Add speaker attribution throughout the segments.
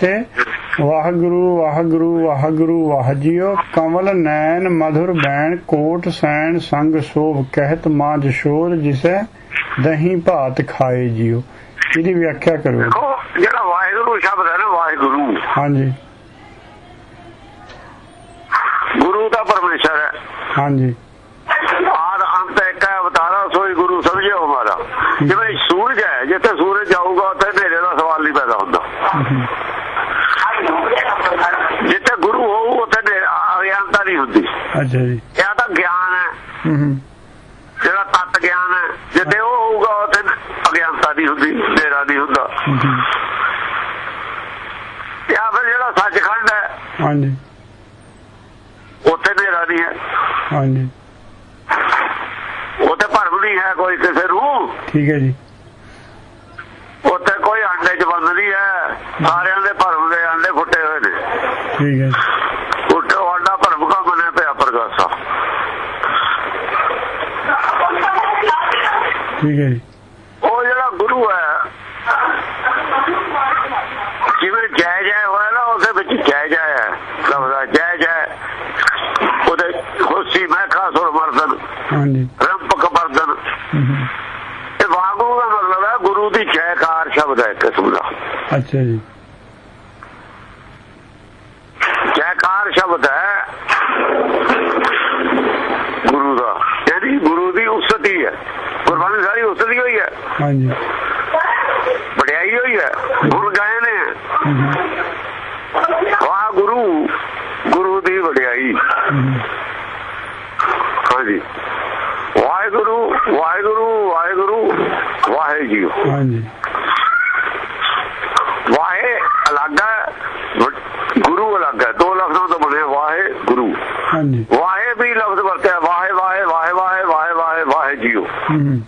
Speaker 1: ਤੇ ਵਾਹਿਗੁਰੂ ਵਾਹਿਗੁਰੂ ਵਾਹਿਗੁਰੂ ਵਾਹਜੀਓ ਕਮਲ ਨੈਣ ਮధుਰ ਬੈਣ ਕੋਟ ਸੈਣ ਸੰਗ ਸੋਭ ਕਹਿਤ ਮਾਂ ਜਸ਼ੋਰ ਜਿਸੈ ਦਹੀਂ ਭਾਤ ਖਾਏ ਜੀਓ। ਇਹਦੀ ਵਿਆਖਿਆ ਕਰੋ
Speaker 2: ਜਿਹੜਾ ਵਾਹਿਗੁਰੂ ਸ਼ਬਦ ਹੈ ਨਾ ਵਾਹਿਗੁਰੂ।
Speaker 1: ਹਾਂਜੀ।
Speaker 2: ਗੁਰੂ ਦਾ ਪਰਮੇਸ਼ਰ ਹੈ।
Speaker 1: ਹਾਂਜੀ।
Speaker 2: ਆਦ ਅੰਤ ਇੱਕ ਹੈ ਅਵਤਾਰਾ ਸੋਈ ਗੁਰੂ ਸਮਝਿਓ ਹਮਾਰਾ ਜਿਵੇਂ ਸੂਰਜ ਹੈ ਜਿੱਥੇ ਸੂਰਜ ਜਾਊਗਾ ਉੱਥੇ ਹਨੇਰੇ ਦਾ ਸਵਾਲ ਨਹੀਂ ਪੈਦਾ ਹੁੰਦਾ ਜਿੱਥੇ ਗੁਰੂ ਹੋਊ ਉੱਥੇ ਹਨੇਰਾ- ਅਗਿਆਨਤਾ ਨਹੀਂ ਹੁੰਦੀ
Speaker 1: ਅੱਛਾ ਜੀ।
Speaker 2: ਇਹ ਤਾਂ ਗਿਆਨ ਹੈ।
Speaker 1: ਹੂੰ ਹੂੰ।
Speaker 2: ਜਿਹੜਾ ਤਤ ਗਿਆਨ ਹੈ ਜਿੱਥੇ ਉਹ ਹੋਊਗਾ ਉੱਥੇ ਅਗਿਆਨਤਾ ਨਹੀਂ ਹੁੰਦੀ ਹਨੇਰਾ ਨਹੀਂ ਹੁੰਦਾ। ਜਾਂ ਫਿਰ ਜਿਹੜਾ ਸੱਚਖੰਡ ਹੈ
Speaker 1: ਹਾਂਜੀ।
Speaker 2: ਉੱਥੇ ਹਨੇਰਾ ਨਹੀਂ ਹੈ।
Speaker 1: ਹਾਂਜੀ।
Speaker 2: ਉੱਥੇ ਭਰਮ ਨਹੀਂ ਹੈ ਕੋਈ ਕਿਸੇ ਨੂੰ।
Speaker 1: ਠੀਕ ਹੈ ਜੀ।
Speaker 2: ਉੱਥੇ ਕੋਈ ਅੰਡੇ ਚ ਬੰਦ ਨਹੀਂ ਹੈ। ਸਾਰਿਆਂ ਦੇ ਭਰਮ ਦੇ ਅੰਡੇ ਫੁੱਟੇ ਹੋਏ ਨੇ।
Speaker 1: ਠੀਕ ਹੈ ਜੀ
Speaker 2: ਉੱਤੇ ਆਂਡਾ ਭਰਮ ਕਾ ਬਣਿਆ ਪਿਆ ਪ੍ਰਗਾਸਾ
Speaker 1: ਠੀਕ ਹੈ ਜੀ।
Speaker 2: ਉਹ ਜਿਹੜਾ ਗੁਰੂ ਹੈ ਜਿਵੇਂ ਜੈ ਜੈ ਹੋਇਆ ਨਾ ਉਹਦੇ ਵਿੱਚ ਜੈ ਜੈ ਹੈ। ਲਫ਼ਜ਼ਾ ਜੈ ਜੈ ਉਹਦੇ ਖੁਸ਼ੀ ਮੈਂ ਖਾਸੁਰ ਮਰਦਨ
Speaker 1: ਹਾਂਜੀ।
Speaker 2: ਰੰਪਕ ਮਰਦਨ। ਇਹ ਵਾਗੂ ਦਾ ਮਤਲਬ ਹੈ ਗੁਰੂ ਦੀ ਜੈਕਾਰ ਸ਼ਬਦ ਹੈ ਕਿਸਮ ਦਾ।
Speaker 1: ਅੱਛਾ ਜੀ
Speaker 2: ਜੈਕਾਰ ਸ਼ਬਦ ਹੈ ਗੁਰੂ ਦਾ ਯਾਨੀ ਗੁਰੂ ਦੀ ਉਸਤਤੀ ਹੈ ਗੁਰਬਾਣੀ ਸਾਰੀ ਉਸਤਤੀ ਹੋਈ ਹੈ
Speaker 1: ਹਾਂਜੀ।
Speaker 2: ਵਡਿਆਈ ਹੋਈ ਹੈ? ਗੁਰੂ ਗਾਏ ਨੇ। ਵਾਹ ਗੁਰੂ। ਗੁਰੂ ਦੀ ਵਡਿਆਈ। ਹਾਂਜੀ। ਵਾਹਿਗੁਰੂ ਵਾਹਿਗੁਰੂ ਵਾਹਿਗੁਰੂ ਵਾਹਿ ਜੀਓ
Speaker 1: ਹਾਂਜੀ
Speaker 2: ਵਾਹੇ ਅਲੱਗ ਹੈ ਵ- ਗੁਰੂ ਅਲੱਗ ਹੈ ਦੋ ਲਫ਼ਜ਼ਾਂ ਤੋਂ ਬਣੇ ਵਾਹੇ ਗੁਰੂ
Speaker 1: ਹਾਂਜੀ
Speaker 2: ਵਾਹੇ ਵੀ ਲਫ਼ਜ਼ ਵਰਤਿਆ ਵਾਹੇ ਵਾਹੇ ਵਾਹੇ ਵਾਹੇ ਵਾਹੇ ਵਾਹੇ ਵਾਹੇ ਜੀਓ
Speaker 1: ਹੂੰ, ਹੂੰ।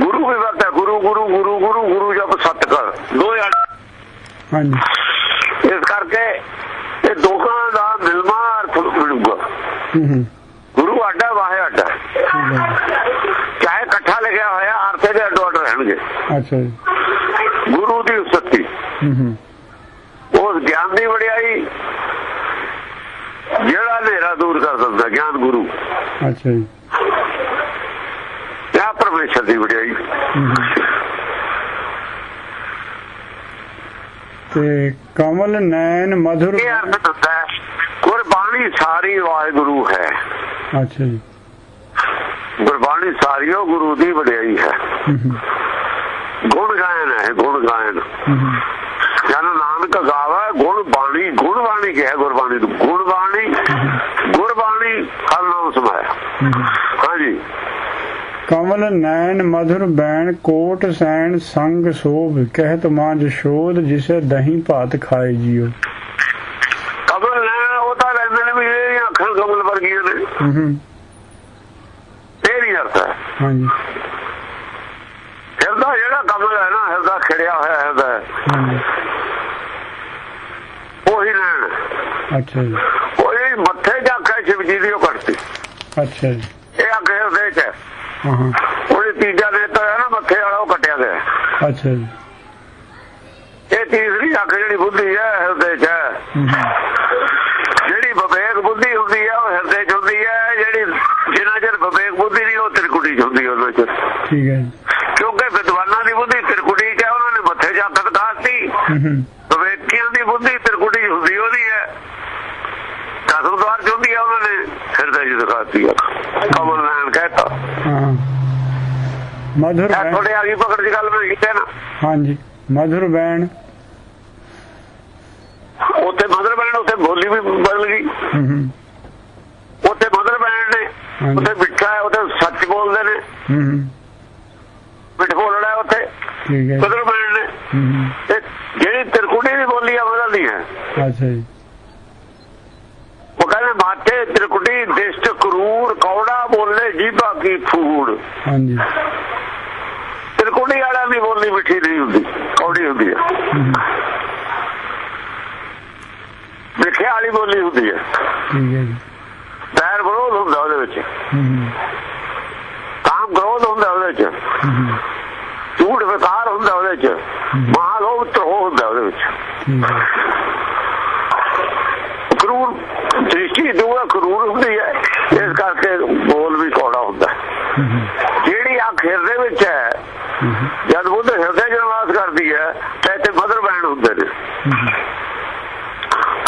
Speaker 2: ਗੁਰੂ ਵੀ ਵਰਤਿਆ ਗੁਰੂ ਗੁਰੂ ਗੁਰੂ ਗੁਰੂ ਗੁਰੂ ਜਪ ਸਤ ਕਰ ਦੋ ਅੜ
Speaker 1: ਹਾਂਜੀ।
Speaker 2: ਇਸ ਕਰਕੇ ਇਹ ਦੋਹਾਂ ਦਾ ਮਿਲਮਾ ਅਰਥ
Speaker 1: ਹੂੰ।
Speaker 2: ਗੁਰੂ ਆਡਾ ਵਾਹੇ ਆਡਾ। ਚਾਹੇ ਇਕੱਠਾ ਲਿਖਿਆ ਹੋਇਆ ਅਰਥੇ ਦੇ ਅੱਡੋ ਅੱਡ ਰਹਿਣਗੇ।
Speaker 1: ਅੱਛਾ ਜੀ।
Speaker 2: ਗੁਰੂ ਦੀ
Speaker 1: ਹੂੰ।
Speaker 2: ਉਸ ਗਿਆਨ ਦੀ ਵਡਿਆਈ ਜਿਹੜਾ ਹਨੇਰਾ ਦੂਰ ਕਰ ਦਿੰਦਾ ਗਿਆਨ ਗੁਰੂ।
Speaker 1: ਅੱਛਾ ਜੀ।
Speaker 2: ਇਹ ਪਰਮੇਸ਼ਰ ਦੀ ਵਡਿਆਈ
Speaker 1: ਹੂੰ, ਹੂੰ। ਤੇ ਕਮਲ ਨੈਣ ਮధుਰ
Speaker 2: ਇਹ ਅਰਥ ਦਿੰਦਾ ਹੈ ਗੁਰਬਾਣੀ ਸਾਰੀ ਵਾਹਿਗੁਰੂ ਹੈ।
Speaker 1: ਅੱਛਾ ਜੀ।
Speaker 2: ਗੁਰਬਾਣੀ ਸਾਰੀ ਉਹ ਗੁਰੂ ਦੀ ਵਡਿਆਈ ਹੈ। ਗੁਣ ਗਾਇਨ ਹੈ ਗੁਣ ਗਾਇਨ। ਜਨ ਨਾਨਕ ਗਾਵਾ ਗੁਣ ਬਾਣੀ ਗੁਣ ਬਾਣੀ ਕਿਹਾ ਗੁਰਬਾਣੀ ਨੂੰ। ਗੁਣ ਬਾਣੀ ਗੁਰਬਾਣੀ ਹਰ ਨਾਮ ਸਮਾਇਆ। ਹਾਂਜੀ।
Speaker 1: ਕਮਲ ਨੈਣ ਮధుਰ ਬੈਣ ਕੋਟ ਸੈਣ ਸੰਗ ਸੋਭ ਕਹਿਤ ਮਾਂ ਜਸ਼ੋਦ ਜਿਸੇ ਦਹੀਂ ਭਾਤ ਖਾਏ ਜੀਓ।
Speaker 2: ਕਮਲ ਲੈਣ ਉਹ ਤਾਂ ਲੈਂਦੇ ਨੇ ਵੀ ਇਹ ਅੱਖਾਂ ਕਮਲ ਵਰਗੀਆਂ ਨੇ।
Speaker 1: ਹੂੰ, ਹੂੰ।
Speaker 2: ਇਹ ਨਹੀਂ ਅਰਥ ਹੈ।
Speaker 1: ਹਾਂਜੀ।
Speaker 2: ਹਿਰਦਾ ਜਿਹੜਾ ਕਮਲ ਹੈ ਨਾ ਹਿਰਦਾ ਖਿੜਿਆ ਹੋਇਆ ਹਿਰਦਾ
Speaker 1: ਹਾਂਜੀ।
Speaker 2: ਉਹੀ ਲੈਣ
Speaker 1: ਅੱਛਾ ਜੀ।
Speaker 2: ਉਹ ਮੱਥੇ ਜਾ ਕੇ ਸ਼ਿਵ ਜੀ ਦੀ ਉਹ
Speaker 1: ਅੱਛਾ ਜੀ।
Speaker 2: ਇਹ ਅੱਗੇ ਹਿਰਦੇ ਚ ਉਹਦੇ ਤੀਜਾ ਨੇਤਰ ਹੈ ਨਾ ਮੱਥੇ ਵਾਲਾ ਉਹ ਕੱਟਿਆ ਗਿਆ।
Speaker 1: ਅੱਛਾ ਜੀ।
Speaker 2: ਇਹ ਤੀਸਰੀ ਅੱਖ ਜਿਹੜੀ ਬੁੱਧੀ ਹੈ ਹਿਰਦੇ ਚ। ਜਿਹੜੀ ਵਿਵੇਕ ਬੁੱਧੀ ਹੁੰਦੀ ਹੈ ਉਹ ਹਿਰਦੇ ਚ ਹੁੰਦੀ ਹੈ। ਜਿਹੜੀ ਜਿੰਨਾ ਚਿਰ ਵਿਵੇਕ ਬੁੱਧੀ ਨਹੀਂ ਉਹ ਤਿਰਕੁਟੀ ਚ ਹੁੰਦੀ ਹੈ ਉਹਨਾਂ ਚ।
Speaker 1: ਠੀਕ ਹੈ
Speaker 2: ਕਿਉਂਕਿ ਵਿਦਵਾਨਾਂ ਦੀ ਬੁੱਧੀ ਤਿਰਕੁਟੀ ਚ ਹੈ ਉਹਨਾਂ ਨੇ ਮੱਥੇ ਜਾ ਕੇ ਦਿਖਾਤੀ
Speaker 1: ਹੂੰ, ਹੂੰ।
Speaker 2: ਵਿਵੇਕੀਆਂ ਦੀ ਬੁੱਧੀ ਤਿਰਕੁਟੀ 'ਚ ਹੁੰਦੀ ਉਹਦੀ ਹੈ ਦਸਮ ਦਵਾਰ ਚ ਹੁੰਦੀ ਹੈ ਉਹਨਾਂ ਹਿਰਦੇ ਚ ਦਿਖਾਤੀ ਹੈ ਕਮਲ ਨਾਨ ਕਹਿਤਾ।
Speaker 1: ਹਾਂ।
Speaker 2: ਇਹ
Speaker 1: ਬੈਣ
Speaker 2: ਤੁਹਾਡੇ ਆ ਗਈ ਪਕੜ ਦੀ ਗੱਲ ਮੈਂ ਕੀਤੀ ਨਾ
Speaker 1: ਹਾਂਜੀ। ਮధుਰ ਬੈਣ
Speaker 2: ਉੱਥੇ ਮਦਰ ਬੈਣ ਉੱਥੇ ਬੋਲੀ ਵੀ ਬਦਲ ਗਈ। ਉੱਥੇ ਮਦਰ ਬੈਣ ਨੇ। ਉੱਥੇ ਮਿੱਠਾ ਹੈ ਉੱਥੇ ਸੱਚ ਬੋਲਦੇ ਨੇ। ਮਿੱਠ ਬੋਲਣਾ ਉੱਥੇ।
Speaker 1: ਠੀਕ ਹੈ। ਜੀ।
Speaker 2: ਮਦਰ ਬੈਣ ਨੇ ਜਿਹੜੀ ਤਿਰਕੁਟੀ ਦੀ ਬੋਲੀ ਆ ਬਦਲਦੀ ਹੈ।
Speaker 1: ਅੱਛਾ ਜੀ
Speaker 2: ਉਹ ਕਹਿੰਦੇ ਮਾਥੇ ਤਿਰਕੁਟੀ ਦਿਸ਼ਟ ਕਰੂਰ ਕੌੜਾ ਕੀ ਫੂੜ
Speaker 1: ਹਾਂਜੀ।
Speaker 2: ਤਿਰਕੁਟੀ ਵਾਲਿਆਂ ਦੀ ਬੋਲੀ ਮਿੱਠੀ ਨਹੀਂ ਹੁੰਦੀ ਕੌੜੀ ਹੁੰਦੀ ਹੈ। ਮਿੱਠਿਆ ਵਾਲੀ ਬੋਲੀ ਹੁੰਦੀ ਹੈ।
Speaker 1: ਠੀਕ ਹੈ ਜੀ।
Speaker 2: ਪੈਰ ਵਿਰੋਧ ਹੁੰਦਾ ਉਹਦੇ ਵਿੱਚ।
Speaker 1: ਹੂੰ, ਹੂੰ।
Speaker 2: ਕਾਮ ਕ੍ਰੋਧ ਹੁੰਦਾ ਉਹਦੇ ਵਿੱਚ। ਝੂਠ ਵਿਕਾਰ ਹੁੰਦਾ ਉਹਦੇ ਚ ਮਹਾਲੋਭ ਤਰੋ ਹੁੰਦਾ ਉਹਦੇ ਵਿੱਚ। ਕਰੂਰ ਦ੍ਰਿਸ਼ਟੀ ਦੂਆ ਕਰੂਰ ਹੁੰਦੀ ਹੈ। ਇਸ ਕਰਕੇ ਬੋਲ ਵੀ ਕੌੜਾ ਹੁੰਦਾ। ਜਿਹੜੀ ਅੱਖ ਹਿਰਦੇ ਵਿੱਚ ਹੈ ਜਦ ਬੁੱਧ ਹਿਰਦੇ ਚ ਨਿਵਾਸ ਕਰਦੀ ਹੈ ਤਾਂ ਇੱਥੇ ਮਦਰ ਬੈਂਡ ਹੁੰਦੇ ਨੇ।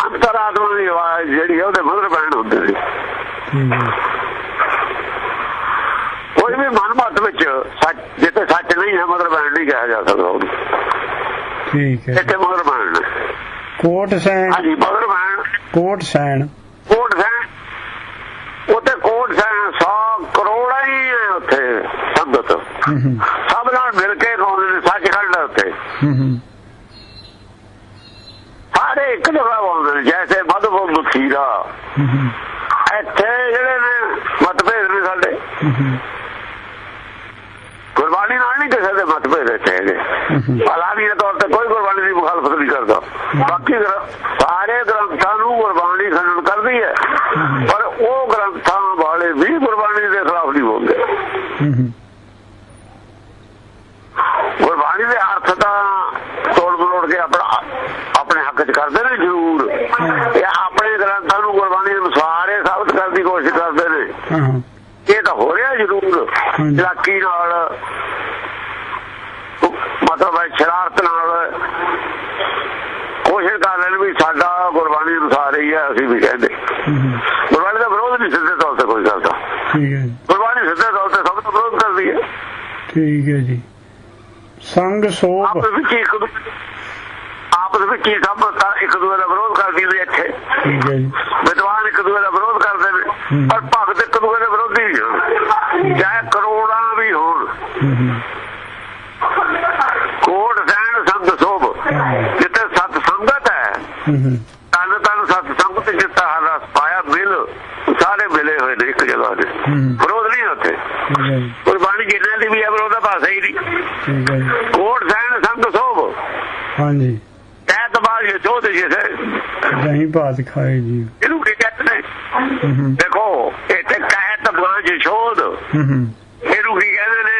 Speaker 2: ਅੰਤਰਾਤਮਾ ਦੀ ਆਵਾਜ਼ ਜਿਹੜੀ ਹੈ ਉਹਦੇ ਮਦਰ ਬੈਂਡ ਹੁੰਦੇ ਨੇ। ਕੋਈ ਵੀ ਮਨ ਮਤ ਵਿੱਚ ਸੱਚ ਜਿੱਥੇ ਸੱਚ ਨਹੀਂ ਹੈ ਮਦਰ ਬੈਂਡ ਨਹੀਂ ਕਿਹਾ ਜਾ ਸਕਦਾ ਉਹਨੂੰ।
Speaker 1: ਠੀਕ ਹੈ।
Speaker 2: ਇੱਥੇ ਮਦਰ ਨੇ।
Speaker 1: ਕੋਟ ਸੈਣ।
Speaker 2: ਹਾਂਜੀ ਮਦਰ ਬੈਂਡ।
Speaker 1: ਕੋਟ ਸੈਣ
Speaker 2: ਕੋਟ ਸੈਨ ਉੱਥੇ ਕੋਟ ਸੈਨ 100 ਕਰੋੜਾਂ ਹੀ ਹੈ ਉੱਥੇ ਸੰਗਤ
Speaker 1: ਹੂੰ, ਹੂੰ,
Speaker 2: ਸਭ ਨਾਲ ਮਿਲ ਕੇ ਗਾਉਂਦੇ ਨੇ ਸੱਚਖੰਡ ਹੈ ਸਾਰੇ ਇੱਕ ਜਗ੍ਹਾ ਗਾਉਂਦੇ ਨੇ, ਜੈਸੇ ਮਧੁਬਨ ਮਖੀਰਾ ਇੱਥੇ ਜਿਹੜੇ ਨੇ ਮਤਭੇਦ ਨੇ ਸਾਡੇ। ਗੁਰਬਾਣੀ ਨਾਲ ਨਹੀਂ ਕਿਸੇ ਦੇ ਮਤਭੇਦ ਚਾਹੀਦੇ ਹੈਗੇ। ਦੇ ਤੌਰ ਤੇ ਕੋਈ ਗੁਰਬਾਣੀ ਦੀ ਮੁਖਾਲਫਤ ਨਹੀਂ ਕਰਦਾ। ਬਾਕੀ ਸਾਰੇ ਗ੍ਰੰਥਾਂ ਨੂੰ ਗੁਰਬਾਣੀ ਖੰਡਨ ਕਰਦੀ ਹੈ। ਪਰ ਉਹ ਗ੍ਰੰਥਾਂ ਵਾਲੇ ਵੀ ਗੁਰਬਾਣੀ ਦੇ ਖਿਲਾਫ ਨਹੀਂ ਬੋਲਦੇ
Speaker 1: ਹੂੰ, ਹੂੰ,
Speaker 2: ਗੁਰਬਾਣੀ ਦੇ ਅਰਥ ਤਾਂ ਤੋੜ ਮਰੋੜ ਕੇ ਆਪਣਾ ਆਪਣੇ ਹੱਕ 'ਚ ਕਰਦੇ ਨੇ ਜ਼ਰੂਰ। ਇਹ ਆਪਣੇ ਗ੍ਰੰਥਾਂ ਨੂੰ ਗੁਰਬਾਣੀ ਅਨੁਸਾਰ ਇਹ ਸਾਬਤ ਕਰਨ ਦੀ ਕੋਸ਼ਿਸ਼ ਕਰਦੇ ਨੇ। ਇਹ ਤਾਂ ਹੋ ਰਿਹਾ ਜ਼ਰੂਰ। ਚਲਾਕੀ ਨਾਲ ਮਤਲਬ ਹੈ ਸ਼ਰਾਰਤ ਨਾਲ ਕੋਸ਼ਿਸ਼ ਕਰ ਨੇ ਵੀ ਸਾਡਾ ਗੁਰਬਾਣੀ ਅਨੁਸਾਰ ਹੀ ਹੈ ਅਸੀਂ ਵੀ ਕਹਿੰਦੇ। ਗੁਰਬਾਣੀ ਦਾ ਵਿਰੋਧ ਨਹੀਂ ਸਿੱਧੇ ਤੌਰ ਤੇ ਕੋਈ ਕਰਦਾ।
Speaker 1: ਠੀਕ ਹੈ
Speaker 2: ਗੁਰਬਾਣੀ ਸਿੱਧੇ ਤੌਰ ਤੇ ਸਭ ਦਾ ਵਿਰੋਧ ਕਰਦੀ ਹੈ।
Speaker 1: ਠੀਕ ਹੈ ਜੀ। ਸੰਗ ਸੋਭ।
Speaker 2: ਆਪਸ ਵਿੱਚ ਇੱਕ ਦੂ- ਆਪਸ ਵਿੱਚ ਹੀ ਸਭ ਇੱਕ ਦੂਜੇ ਦਾ ਵਿਰੋਧ ਕਰਦੀ ਨੇ ਇੱਥੇ।
Speaker 1: ਠੀਕ ਹੈ ਜੀ।
Speaker 2: ਵਿਦਵਾਨ ਇੱਕ ਦੂਜੇ ਦਾ ਵਿਰੋਧ ਕਰਦੇ ਨੇ। ਪਰ ਭਗਤ ਇੱਕ ਦੂਜੇ ਦੇ ਵਿਰੋਧੀ ਚਾਹੇ ਕਰੋੜਾਂ ਵੀ ਹੋਣ। ਕੋਟ ਸੈਣ ਸੰਗ ਸੋਭ ਜਿੱਥੇ ਸਤ ਸੰਗਤ ਹੈ ਤਨ ਤਨ ਸਤ ਸੰਗਤ ਜਿੱਤਾ ਰਸ ਪਾਇਆ ਮਿਲ ਸਾਰੇ ਮਿਲੇ ਹੋਏ ਨੇ ਇੱਕ ਜਗ੍ਹਾ ਤੇ।
Speaker 1: ਹੂੰ।
Speaker 2: ਵਿਰੋਧ ਨਹੀਂ ਉੱਥੇ।
Speaker 1: ਠੀਕ ਹੈ ਜੀ।
Speaker 2: ਗੁਰਬਾਣੀ ਜਿੰਨੇ ਦੀ ਵੀ ਹੈ ਵਿਰੋਧ ਦਾ ਪਾਸਾ ਹੀ ਨਹੀਂ। ਕੋਟ ਸੈਣ ਸੰਗ ਸੋਭ।
Speaker 1: ਹਾਂਜੀ
Speaker 2: ਕਹਿਤ ਬਾਜ ਇਹ ਚੋਦ ਜਿਸੇ
Speaker 1: ਭਾਤ ਖਾਏ ਜੀ।
Speaker 2: ਇਹਨੂੰ ਕੀ ਕਹਿੰਦੇ ਨੇ? ਦੇਖੋ ਇੱਥੇ ਕਹਿਤ ਬਾਜ ਸ਼ੋਧ ਇਹਨੂੰ ਕੀ ਕਹਿੰਦੇ ਨੇ?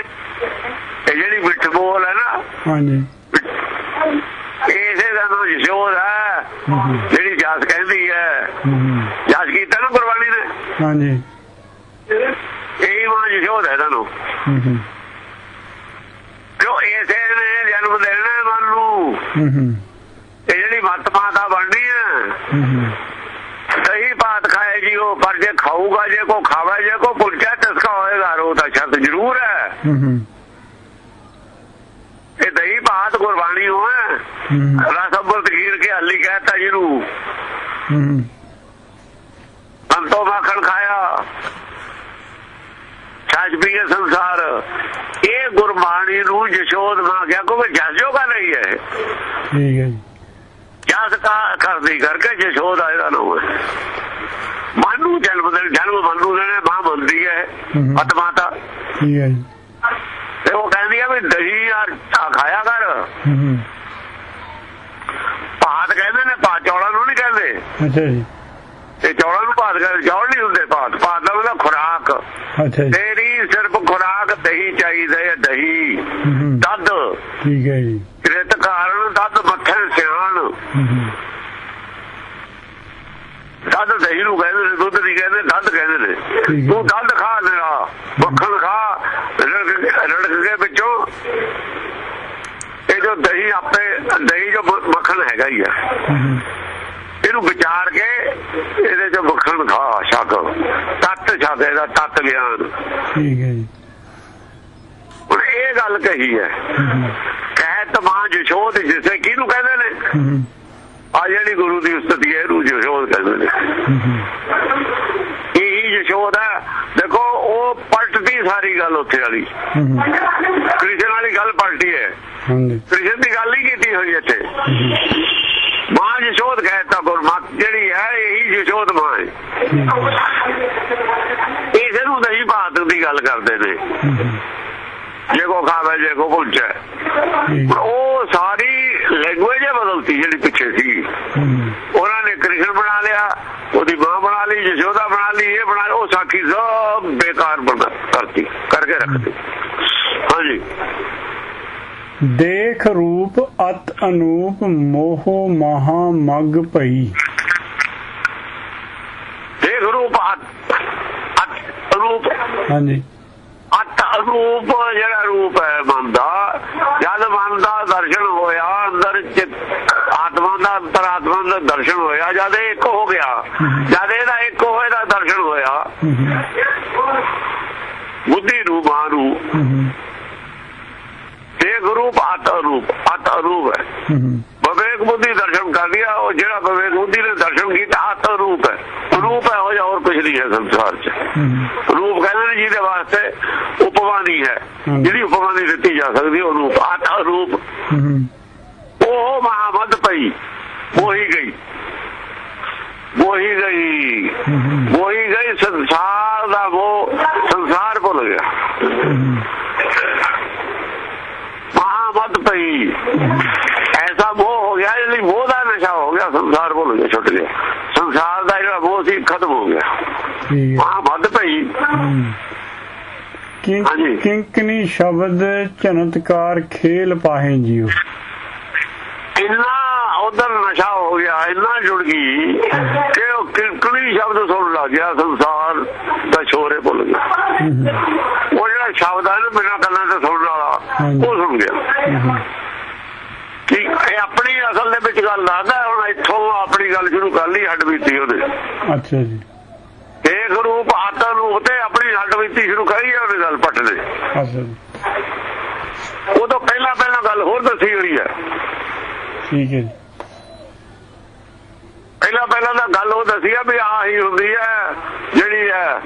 Speaker 2: ਇਹ ਜਿਹੜੀ ਮਿੱਠ ਬੋਲ ਹੈ ਨਾ
Speaker 1: ਹਾਂਜੀ।
Speaker 2: ਇਸੇ ਦਾ ਨਾਮ ਯਸ਼ੋਦ ਹੈ। ਜਿਹੜੀ ਜਸ ਕਹਿੰਦੀ ਹੈ। ਜਸ ਕੀਤਾ ਨਾ ਗੁਰਬਾਣੀ ਨੇ
Speaker 1: ਹਾਂਜੀ।
Speaker 2: ਇਹੀ ਮਾਂ ਯਸ਼ੋਦ ਹੈ ਤੁਹਾਨੂੰ ਕਿਉਂ ਇਸੇ ਨੇ ਜਨਮ ਦੇਣਾ ਹੈ ਮਨ ਨੂੰ
Speaker 1: ਹੂੰ, ਹੂੰ,
Speaker 2: ਇਹ ਜਿਹੜੀ ਮਤ ਮਾਤਾ ਬਣਨੀ ਹੈ
Speaker 1: ਹੂੰ, ਹੂੰ,
Speaker 2: ਸਹੀ ਬਾਤ ਖਾਏ ਜੀ ਉਹ ਪਰ ਜੇ ਖਾਊਗਾ ਜੇ ਕੋ ਖਾਵੇ ਜੇ ਕੋ ਪੁਲਚਾ ਤਸਕਾ ਹੋਏਗਾ ਰੋ ਤਾਂ ਸ਼ਰਤ ਜ਼ਰੂਰ ਹੈ। ਇਹ ਦਹੀਂ ਬਾਤ ਗੁਰਬਾਣੀ ਹੋ ਹੈ।
Speaker 1: ਹੂੰ,
Speaker 2: ਰਸ ਅੰਮ੍ਰਿਤ ਗੀਰ ਕੇ ਹੱਲੀ ਕਹਿਤਾ ਜਿਹਨੂੰ
Speaker 1: ਹੂੰ,
Speaker 2: ਅੰਤੋ ਮਾਖਣ ਖਾਇਆ ਛੱਜ ਪੀਏ ਸੰਸਾਰ। ਇਹ ਗੁਰਬਾਣੀ ਨੂੰ ਜਸ਼ੋਦ ਮਾਂ ਗਿਆ ਕੋਈ ਜਾਜੋਗਾ ਨਹੀਂ ਹੈ।
Speaker 1: ਠੀਕ ਹੈ ਜੀ।
Speaker 2: ਕਾ ਕਰਦੀ ਕਰਕੇ ਜਸ਼ੋਦ ਇਹਦਾ ਨਾਮ ਹੈ। ਮਨ ਨੂੰ ਜਨਮ ਦੇ ਜਨਮ ਮਨ ਨੂੰ ਮਾਂ ਬੰਦੀ ਹੈ
Speaker 1: ਹਮ।
Speaker 2: ਆਤਮਾਤਾ
Speaker 1: ਠੀਕ ਹੈ ਜੀ।
Speaker 2: ਤੇ ਉਹ ਕਹਿੰਦੀ ਆ ਵੀ ਦਹੀਂ ਆ ਆ ਖਾਇਆ ਕਰ। ਭਾਤ ਕਹਿੰਦੇ ਨੇ ਭਾਤ ਚੌਲਾਂ ਨੂੰ ਨਹੀਂ ਕਹਿੰਦੇ।
Speaker 1: ਅੱਛਾ ਜੀ।
Speaker 2: ਤੇ ਚੌਲਾਂ ਨੂੰ ਭਾਤ ਕਹਿੰਦੇ ਚੌਲ ਨਹੀਂ ਹੁੰਦੇ ਭਾਤ। ਭਾਤ ਦਾ ਮਤਲਬ ਖੁਰਾਕ।
Speaker 1: ਅੱਛਾ ਜੀ।
Speaker 2: ਤੇਰੀ ਸਿਰਫ ਖੁਰਾਕ ਦਹੀਂ ਚਾਹੀਦਾ ਹੈ ਦਹੀਂ। ਦੁੱਧ।
Speaker 1: ਠੀਕ ਹੈ ਜੀ।
Speaker 2: ਕਿਰਤ ਕਾਰਨ ਦੁੱਧ ਮੱਖਣ ਸਿਆਣ। ਦੁੱਧ ਦਹੀਂ ਨੂੰ ਕਹਿੰਦੇ ਨੇ ਦੁੱਧ ਨਹੀਂ ਕਹਿੰਦੇ ਦੁੱਧ ਕਹਿੰਦੇ ਨੇ। ਤੂੰ ਦੁੱਧ ਖਾ ਲੈਣਾ ਮੱਖਣ ਖਾ ਰੜਕ ਕੇ- ਵਿੱਚੋਂ। ਇਹ ਜੋ ਦਹੀਂ ਆਪੇ ਦਹੀਂ ਜੋ ਮੱਖਣ ਹੈਗਾ ਹੀ ਆ। ਇਹਨੂੰ ਵਿਚਾਰ ਕੇ ਇਹਦੇ ਚ ਮੱਖਣ ਖਾ ਛਕ ਤੱਤ ਛਕ ਇਹਦਾ ਤੱਤ ਗਿਆਨ।
Speaker 1: ਠੀਕ ਹੈ ਜੀ।
Speaker 2: ਇਹ ਗੱਲ ਕਹੀ ਹੈ।
Speaker 1: ਹੂੰ, ਹੂੰ,
Speaker 2: ਕਹਿਤ ਮਾਂ ਜਸ਼ੋਦ ਜਿਸੇ ਕਿਹਨੂੰ ਕਹਿੰਦੇ ਨੇ?
Speaker 1: ਹੂੰ, ਹੂੰ,
Speaker 2: ਆ ਜਿਹੜੀ ਗੁਰੂ ਦੀ ਉਸਤਤੀ ਹੈ ਇਹਨੂੰ ਜਸ਼ੋਦ ਕਹਿੰਦੇ ਨੇ।
Speaker 1: ਹੂੰ, ਹੂੰ,
Speaker 2: ਇਹੀ ਯਸ਼ੋਦ ਹੈ। ਦੇਖੋ ਉਹ ਪਲਟਦੀ ਸਾਰੀ ਗੱਲ ਉੱਥੇ ਵਾਲੀ।
Speaker 1: ਹੂੰ, ਹੂੰ,
Speaker 2: ਕ੍ਰਿਸ਼ਨ ਵਾਲੀ ਗੱਲ ਪਲਟੀ ਹੈ। ਕ੍ਰਿਸ਼ਨ ਦੀ ਗੱਲ ਨਹੀਂ ਕੀਤੀ ਹੋਈ ਇੱਥੇ।
Speaker 1: ਹੂੰ, ਹੂੰ,
Speaker 2: ਮਾਂ ਯਸ਼ੋਦ ਕਹਿਤਾ ਗੁਰਮਤ ਜਿਹੜੀ ਹੈ ਇਹੀ ਯਸ਼ੋਦ ਮਾਂ ਹੈ।
Speaker 1: ਹੈ
Speaker 2: ਇਸੇ ਨੂੰ ਨਹੀਂ ਬਾਤ ਦੀ ਗੱਲ ਕਰਦੇ ਨੇ।
Speaker 1: ਹੂੰ, ਹੂੰ,
Speaker 2: ਜੇ ਕੋ ਖਾਵੇ ਜੇ ਕੋ
Speaker 1: ਹੈ।
Speaker 2: ਉਹ ਸਾਰੀ ਲੈਂਗੁਏਜ ਬਦਲਤੀ ਜਿਹੜੀ ਪਿੱਛੇ ਸੀ। ਉਹਨਾਂ ਨੇ ਕ੍ਰਿਸ਼ਨ ਬਣਾ ਲਿਆ ਉਹਦੀ ਮਾਂ ਬਣਾ ਲਈ ਯਸ਼ੋਦਾ ਬਣਾ ਲਈ ਇਹ ਬਣਾ ਉਹ ਸਾਖੀ ਸਭ ਬੇਕਾਰ ਬਣਾ ਕਰਤੀ ਕਰਕੇ ਰੱਖਤੀ ਹਾਂਜੀ।
Speaker 1: ਦੇਖ ਰੂਪ ਅਤ ਅਨੂਪ ਮੋਹ ਮਹਾ ਮਗ ਭਈ।
Speaker 2: ਦੇਖ ਰੂਪ ਅਤ ਰੂਪ
Speaker 1: ਹਾਂਜੀ।
Speaker 2: ਰੂਪ ਜਿਹੜਾ ਰੂਪ ਹੈ ਮਨ ਦਾ ਜਦ ਮਨ ਦਾ ਦਰਸ਼ਨ ਹੋਇਆ, ਅੰਦਰ ਚਿਤ, ਆਤਮਾ ਦਾ ਅੰਤਰਾਤਮਾ ਦਾ ਦਰਸ਼ਨ ਹੋਇਆ, ਜਦ ਇੱਕ ਹੋ ਗਿਆ, ਜਦ ਇਹਦਾ ਇੱਕ ਹੋਏ ਦਾ ਦਰਸ਼ਨ ਹੋਇਆ, ਬੁੱਧੀ ਨੂੰ ਮਾਂ ਰੂਪ
Speaker 1: ਹੂੰ
Speaker 2: ਰੂਪ ਅਤ ਰੂਪ ਅਤ ਰੂਪ ਹੈ। ਵਿਵੇਕ ਬੁੱਧੀ ਦਰਸ਼ਨ ਕਰ ਲਿਆ ਉਹ ਜਿਹੜਾ ਵਿਵੇਕ ਬੁੱਧੀ ਨੇ ਦਰਸ਼ਨ ਕੀਤਾ ਅਤ ਰੂਪ ਹੈ। ਰੂਪ ਹੈ ਹੋ ਜਾ ਹੋਰ ਕੁਝ ਨਹੀਂ ਹੈ ਸੰਸਾਰ 'ਚ। ਰੂਪ ਕਹਿੰਦੇ ਨੇ ਜਿਹਦੇ ਵਾਸਤੇ ਉਪਮਾ ਨਹੀਂ ਹੈ। ਜਿਹੜੀ ਉਪਮਾ ਨਹੀਂ ਦਿੱਤੀ ਜਾ ਸਕਦੀ ਉਹ ਰੂਪ ਆਤਾ ਰੂਪ। ਉਹ ਮਹਾਮਦ ਪਈ ਉਹੀ ਗਈ। ਉਹੀ ਗਈ। ਉਹੀ ਗਈ ਸੰਸਾਰ ਦਾ ਉਹ ਸੰਸਾਰ ਭੁੱਲ ਗਿਆ। ਮਹਾਮਦ ਪਈ ਐਸਾ ਮੋਹ ਹੋ ਗਿਆ ਜਿਹੜੀ ਮੋਹ ਦਾ ਗਿਆ ਸੰਸਾਰ ਭੁੱਲ ਗਿਆ ਛੁੱਟ ਗਿਆ। ਸੰਸਾਰ ਦਾ ਜਿਹੜਾ ਮੋਹ ਸੀ ਖਤਮ ਹੋ ਗਿਆ।
Speaker 1: ਹੈ।
Speaker 2: ਮਹਾਮਦ ਪਈ।
Speaker 1: ਹੂੰ। ਕਿੰ-
Speaker 2: ਹਾਂਜੀ।
Speaker 1: ਕਿੰਕਣੀ ਸ਼ਬਦ ਚਨਤਕਾਰ ਖੇਲ ਪਾਹੇ ਜੀਓ।
Speaker 2: ਇੰਨਾ ਉਧਰ ਨਸ਼ਾ ਹੋ ਗਿਆ ਇੰਨਾ ਜੁੜ ਗਈ ਕਿ ਉਹ ਕਿਰਕਣੀ ਸ਼ਬਦ ਸੁਣ ਲੱਗ ਗਿਆ ਸੰਸਾਰ ਦਾ ਸ਼ੋਰੇ ਭੁੱਲ ਗਿਆ। ਉਹ ਜਿਹੜਾ ਸ਼ਬਦ ਹੈ ਨਾ ਬਿਨਾਂ ਕੰਨਾਂ ਤੇ ਸੁਣਨ ਵਾਲਾ
Speaker 1: ਹਾਂਜੀ।
Speaker 2: ਉਹ ਸੁਣ ਗਿਆ। ਇਹ ਆਪਣੀ ਅਸਲ ਦੇ ਵਿੱਚ ਗੱਲ ਦੱਸਦਾ ਹੁਣ ਇੱਥੋਂ ਆਪਣੀ ਗੱਲ ਸ਼ੁਰੂ ਕਰ ਲਈ ਹੱਡ ਬੀਤੀ ਉਹਦੇ।
Speaker 1: ਅੱਛਾ ਜੀ।
Speaker 2: ਦੇਖ ਰੂਪ ਆਤਾ ਰੂਪ ਤੇ ਆਪਣੀ ਹੱਡ ਬੀਤੀ ਸ਼ੁਰੂ ਕਰੀ ਹੈ ਉਹਨੇ ਗੱਲ ਪੱਟ ਦੇ
Speaker 1: ਅੱਛਾ ਜੀ।
Speaker 2: ਉਹ ਤੋਂ ਪਹਿਲਾਂ ਪਹਿਲਾਂ ਗੱਲ ਹੋਰ ਦੱਸੀ ਹੋਈ ਹੈ
Speaker 1: ਠੀਕ ਹੈ ਜੀ।
Speaker 2: ਪਹਿਲਾਂ ਪਹਿਲਾਂ ਤਾਂ ਗੱਲ ਉਹ ਦੱਸੀ ਆ ਵੀ ਆਹ ਹੀ ਹੁੰਦੀ ਹੈ ਜਿਹੜੀ ਹੈ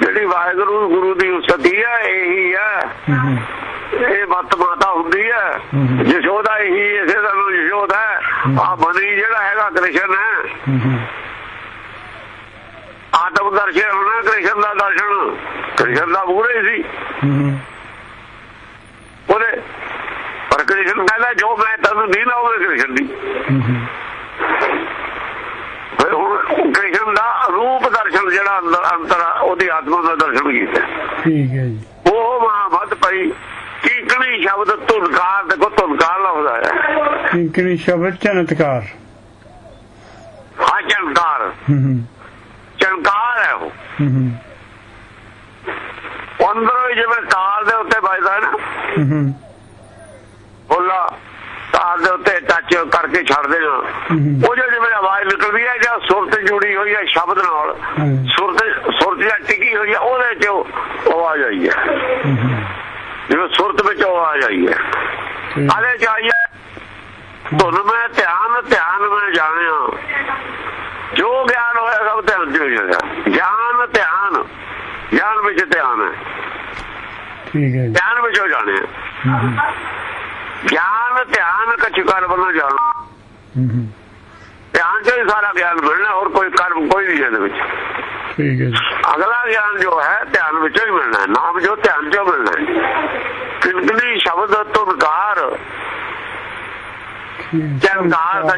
Speaker 2: ਜਿਹੜੀ ਵਾਹਿਗੁਰੂ ਗੁਰੂ ਦੀ ਉਸਤੀ ਹੈ ਇਹੀ ਹੂੰ, ਇਹ ਮਤ ਮਾਤਾ ਹੁੰਦੀ ਹੈ।
Speaker 1: ਹੂੰ।
Speaker 2: ਯਸ਼ੋਦਾ ਇਹੀ ਇਸੇ ਦਾ ਨੂੰ ਯਸ਼ੋਦਾ ਹੈ। ਆ ਮਨੀ ਜਿਹੜਾ ਹੈਗਾ ਕ੍ਰਿਸ਼ਨ ਹੈ।
Speaker 1: ਹੂੰ ਹੂੰ,
Speaker 2: ਆਤਮ ਦਰਸ਼ਨ ਹੋਣਾ ਕ੍ਰਿਸ਼ਨ ਦਾ ਦਰਸ਼ਨ। ਕ੍ਰਿਸ਼ਨ ਦਾ ਮੂਹਰੇ ਸੀ।
Speaker 1: ਹੂੰ ਹੂੰ,
Speaker 2: ਉਹਦੇ ਪਰ ਕ੍ਰਿਸ਼ਨ ਕਹਿੰਦਾ ਜੋ ਮੈਂ ਤੈਨੂੰ ਨਹੀਂ ਲਾਉਂਗਾ ਕ੍ਰਿਸ਼ਨ ਦੀ।
Speaker 1: ਹੂੰ ਹੂੰ,
Speaker 2: ਫਿਰ ਹੁਣ ਕ੍ਰਿਸ਼ਨ ਦਾ ਰੂਪ ਦਰਸ਼ਨ ਜਿਹੜਾ ਅੰਦਰ ਅੰਤਰ ਉਹਦੀ ਆਤਮਾ ਦਾ ਦਰਸ਼ਨ ਕੀਤਾ।
Speaker 1: ਠੀਕ ਹੈ ਜੀ।
Speaker 2: ਉਹ ਮਹਾਮਤ ਪਈ। ਕੀਕਣੀ ਸ਼ਬਦ ਧੁਨਕਾਰ ਦੇਖੋ ਧੁਨਕਾਰ ਲਫ਼ਜ਼ ਆਇਆ
Speaker 1: ਕਿੰਕਣੀ ਸ਼ਬਦ? ਚਨਤਕਾਰ
Speaker 2: ਹਾਂ ਚੰਕਾਰ
Speaker 1: ਹੂੰ ਹੂੰ,
Speaker 2: ਚੰਕਾਰ ਹੈ ਉਹ।
Speaker 1: ਹੂੰ
Speaker 2: ਅੰਦਰੋਂ ਜਿਵੇਂ ਤਾਰ ਦੇ ਉੱਤੇ ਵੱਜਦਾ ਹੈ ਨਾ।
Speaker 1: ਹੂੰ
Speaker 2: ਬੋਲਾ ਤਾਰ ਦੇ ਉੱਤੇ ਟੱਚ ਕਰਕੇ ਛੱਡ ਦੇਣਾ
Speaker 1: ਹੂੰ।
Speaker 2: ਉਹ ਜੋ ਜਿਵੇਂ ਆਵਾਜ਼ ਨਿਕਲਦੀ ਹੈ ਜਾਂ ਸੁਰ ਤੇ ਜੁੜੀ ਹੋਈ ਹੈ ਸ਼ਬਦ ਨਾਲ
Speaker 1: ਹਾਂਜੀ।
Speaker 2: ਸੁਰ ਤੇ ਸੁਰ ਤੇ ਜਾਂ ਟਿਕੀ ਹੋਈ ਹੈ ਉਹਦੇ ਚ ਆਵਾਜ਼ ਆਈ ਹੂੰ, ਜਿਵੇਂ ਸੁਰਤ ਵਿੱਚ ਆਵਾਜ਼ ਆਈ ਹੈ। ਆਲੇ ਚਾਹੀਏ ਧੁਨ ਮੈਂ ਧਿਆਨ ਧਿਆਨ ਮੈਂ ਜਾਣਿਆ। ਜੋ ਗਿਆਨ ਹੋਇਆ ਸਭ ਧਿਆਨ ਚ ਹੋਇਆ ਗਿਆਨ ਧਿਆਨ। ਗਿਆਨ ਵਿੱਚ ਧਿਆਨ ਹੈ।
Speaker 1: ਠੀਕ ਹੈ
Speaker 2: ਧਿਆਨ ਵਿੱਚ ਹੋ
Speaker 1: ਹੂੰ,
Speaker 2: ਗਿਆਨ ਧਿਆਨ ਕਛ ਕਰ ਬਣਾ ਜਾਣਾ। ਧਿਆਨ ਚ ਹੀ ਸਾਰਾ ਗਿਆਨ ਮਿਲਣਾ ਹੋਰ ਕੋਈ ਕਰਮ ਕੋਈ ਨਹੀਂ ਇਹਦੇ ਵਿੱਚ।
Speaker 1: ਠੀਕ ਹੈ
Speaker 2: ਅਗਲਾ ਗਿਆਨ ਜੋ ਹੈ ਧਿਆਨ ਵਿੱਚੋਂ ਹੀ ਮਿਲਣਾ ਹੈ। ਨਾਮ ਜੋ ਧਿਆਨ ਚੋਂ ਮਿਲਣਾ ਹੈ। ਕਿੰਕਨੀ ਸ਼ਬਦ ਤੁਨਕਾਰ
Speaker 1: ਠੀਕ।
Speaker 2: ਚੰਕਾਰ ਦਾ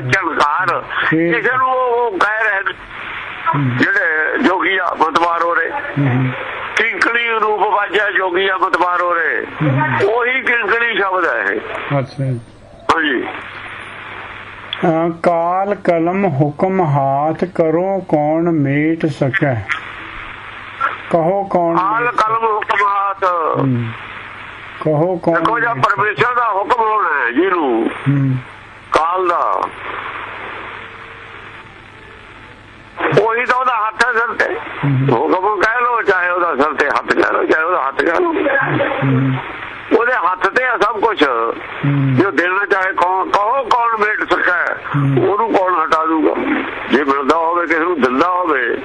Speaker 1: ਠੀਕ।
Speaker 2: ਕਿਸੇ ਨੂੰ ਉਹ ਕਹਿ ਰਹੇ ਜਿਹੜੇ ਜੋਗੀਆ ਮਤਵਾਰ ਹੋ ਰਹੇ। ਕਿੰਕਣੀ ਰੂਪ ਵਾਜਿਆ ਜੋਗੀਆ ਮਤਵਾਰ ਹੋ ਰਹੇ। ਉਹੀ ਕਿੰਕਣੀ ਸ਼ਬਦ ਹੈ ਇਹ।
Speaker 1: ਅੱਛਾ ਜੀ।
Speaker 2: ਹਾਂਜੀ।
Speaker 1: ਕਾਲ ਕਲਮ ਹੁਕਮ ਹਾਥ ਕਰੋ ਕੌਣ ਮੇਟ ਸਕੈ? ਕਹੋ ਕੌਣ ਮੇਟ
Speaker 2: ਕਲਮ ਹੁਕਮ ਹਾਥ।
Speaker 1: ਕਹੋ ਕੌਣ
Speaker 2: ਜਦ
Speaker 1: ਮੇਟ
Speaker 2: ਪਰਮੇਸ਼ਰ ਦਾ ਹੁਕਮ ਹੋਣਾ ਹੈ ਜਿਹਨੂੰ ਕਾਲ ਦਾ। ਉਹੀ ਤਾਂ ਉਹਦਾ ਹੱਥ ਹੈ ਸਿਰ ਤੇ। ਹੁਕਮ ਕਹਿ ਲੋ ਚਾਹੇ ਉਹਦਾ ਸਿਰ ਤੇ ਹੱਥ ਕਹਿ ਲੋ ਚਾਹੇ ਉਹਦਾ ਹੱਥ ਕਹਿ ਲੋ ਉਹਦੇ ਹੱਥ ਤੇ ਆ ਸਭ ਕੁਝ ਜੋ ਦੇਣਾ ਚਾਹੇ ਕਹੋ ਕੌਣ। ਉਹਨੂੰ ਕੌਣ ਹਟਾ ਦੂਗਾ? ਜੇ ਮਿਲਦਾ ਹੋਵੇ ਕਿਸੇ ਨੂੰ ਦਿੰਦਾ ਹੋਵੇ